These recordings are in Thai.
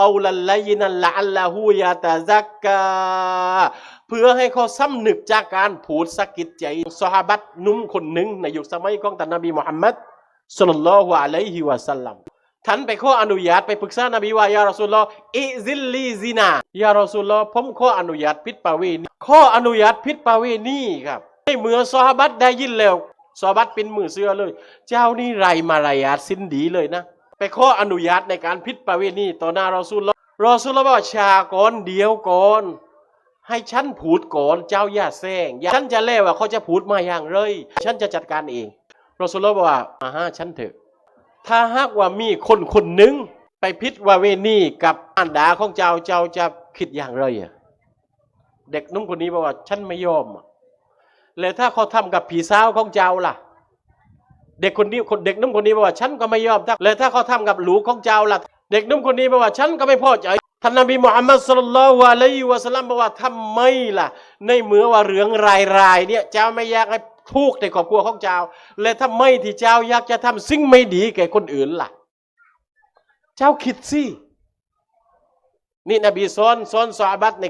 กาลัลไลนันละอัลลาหูยาตะซักกาเพื่อให้เขาสำนึกจากการผูดสะกิดใจสหาบัตหนุ่มคนหนึ่งในยุคสมัยของท่านนบีมุฮัมมัดสุลลัลฮุอะลัยฮิวะสัลลัมท่านไปขออนุญาตไปปรึกษานบีว่ายารอซูลลออิซิลลีซินายารอซูลลอฮ์ผมขออนุญาตพิษประเวณีขออนุญาตพิษประเวณีครับในเมื่อสหาบัตได้ยินแล้วสหาบัตเป็นมือเสื้อเลย เจ้านี่ไรมารยาทสิ้นดีเลยนะ ไปขออนุญาตในการพิษประเวณีต่อหน้ารอซูลรอซูลบอกว่าชาก่อนเดียวก่อน ให้ฉันพูดก่อนเจ้าย่าแซงฉันจะเล่ว่าเขาจะพูดมาอย่างไรฉันจะจัดการเองรอสุลบอกว่ามาหาฉันเถอะ ถ้าหากว่ามีคนคนหนึ่งไปพิษว่าเวนี่กับอันดาของเจ้าเจ้าจะคิดอย่างไรอะเด็กนุ่มคนนี้บอกว่าฉันไม่ยอมอะแล้วถ้าเขาทำกับผีสาวของเจ้าล่ะ เด็กคนนี้คนเด็กนุ่มคนนี้บอกว่าฉันก็ไม่ยอมถ้าแล้วถ้าเขาทำกับหลูของเจ้าล่ะเด็กนุ่มคนนี้บอกว่าฉันก็ไม่พอใจท่านนบีมุฮัมมัดสุลลัลลอฮุอะลัยฮิวะสลัมบอกว่าทำไมล่ะ ในเมื่อว่าเรื่องรายๆเนี่ยเจ้าไม่อยากให้ทุกข์ในครอบครัวของเจ้า และทำไมที่เจ้าอยากจะทำสิ่งไม่ดีแก่คนอื่นล่ะ เจ้าคิดสินี่นบีสอนสอนสาบัตใน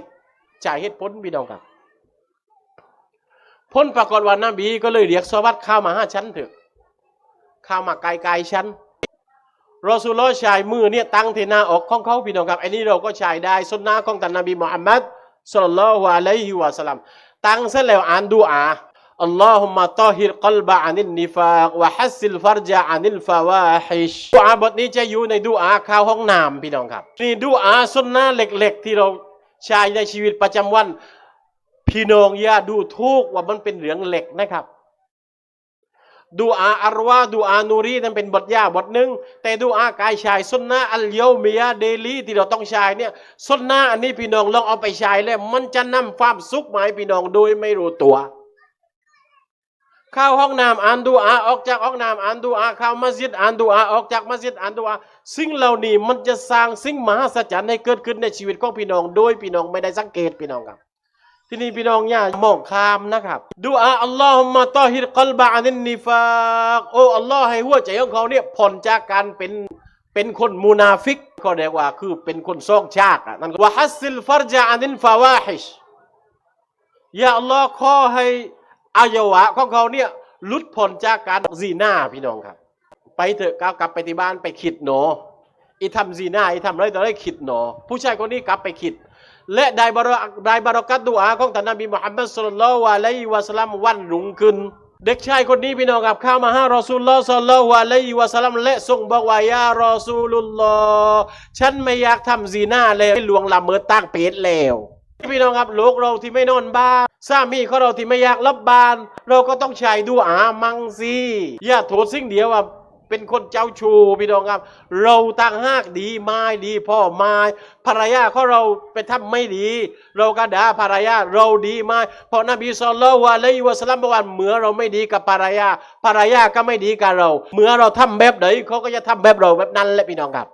จ่ายเหตุผลพี่น้องครับพ้นปรากฏว่านบีก็เลยเรียกสาบัตเข้ามาห้าฉันเถอะ เข้ามาไกลๆฉันรอสูลอชายมือเนี่ยตั้งที่หน้าอกของเขาพี่น้องครับอันนี้เราก็ชายได้สุนนะของท่านนบีมุฮัมมัดสุลลัลลอฮุอะลัยฮิวะสัลลัมตั้งเสร็จแล้วอ่านดูอาอัลลอฮุมะตอฮิรกัลบะอานินนิฟากวะฮัสซิลฟัรจาอานิลฟาวาฮิชดูอาบทนี้จะอยู่ในดูอาข้าวห้องน้ำพี่น้องครับนี่ดูอาสุนนะเล็กๆ ที่เราใช้ในชีวิตประจำวัน พี่น้องอย่าดูทุกว่ามันเป็นเหลืองเหล็กนะครับ ดูอาอารวาดูอานูรีนั้นเป็นบทยาบทหนึ่งแต่ดูอากายชายสุนนะอัลเยามียเดลีที่เราต้องใช้เนี่ยสุนนะอันนี้พี่น้องลองเอาไปใช้แล้วมันจะนำความสุขมาให้พี่น้องโดยไม่รู้ตัว เข้าห้องน้ำอ่านดูอาออกจากห้องน้ำอ่านดูอาเข้ามัสยิดอ่านดูอาออกจากมัสยิดอ่านดูอาสิ่งเหล่านี้มันจะสร้างสิ่งมหัศจรรย์ให้เกิดขึ้นในชีวิตของพี่น้องโดยพี่น้องไม่ได้สังเกตพี่น้องครับ ที่นี่พี่น้องอย่ามองข้ามนะครับดูอาอัลลอฮุมะตอฮิรกลบะอานินนิฟากโอ้อัลลอฮ์ให้หัวใจของเขาเนี่ยผ่อนจากการเป็นเป็นคนมูนาฟิก ก็เรียกว่าคือเป็นคนซองชากอะนั่นวะฮัสซิลฟัรจาอานินฟาวาฮิชยาอัลลอฮ์ขอให้อวัยวะของเขาเนี่ยลุดพ้นจากการซีนาพี่น้องครับ ไปเถอะก้าวกลับไปที่บ้านไปคิดหนออีทำซีนาอีทำอะไรต่ออะไรคิดหนอ ผู้ชายคนนี้กลับไปคิด และได้บารอกได้บารอกัตดุอาของท่านนบีมุฮัมมัดสุลลัลลอฮุอะลัยวะสลัมวันรุ่งขึ้น เด็กชายคนนี้พี่น้องครับข้ามาหารอซูลลอฮ์สัลลัลอฮุอะลัยวะสลัมและทรงบอกว่ายารอซูลุลลอฮ์ฉันไม่อยากทำซีนาแล้วลวงละเมิดตั้งเป็ดแล้วพี่น้องครับลูกเราที่ไม่นอนบ้านสามีของเราที่ไม่อยากรับบาน เราก็ต้องใช้ดูอามังซีอย่าโทษสิ่งเดียวว่า เป็นคนเจ้าชู้พี่น้องครับ เราตั้งหากดีไม่ดี พ่อไม่ภรรยาของเราไปทำไม่ดี เราก็ด่าภรรยาเราดีไม่เพราะนบีสุลต่านละลัยวะสลัมบอกว่าเมื่อเราไม่ดีกับภรรยาภรรยาก็ไม่ดีกับเรา เมื่อเราทำแบบไหนเขาก็จะทำแบบเราแบบนั้นแหละพี่น้องครับ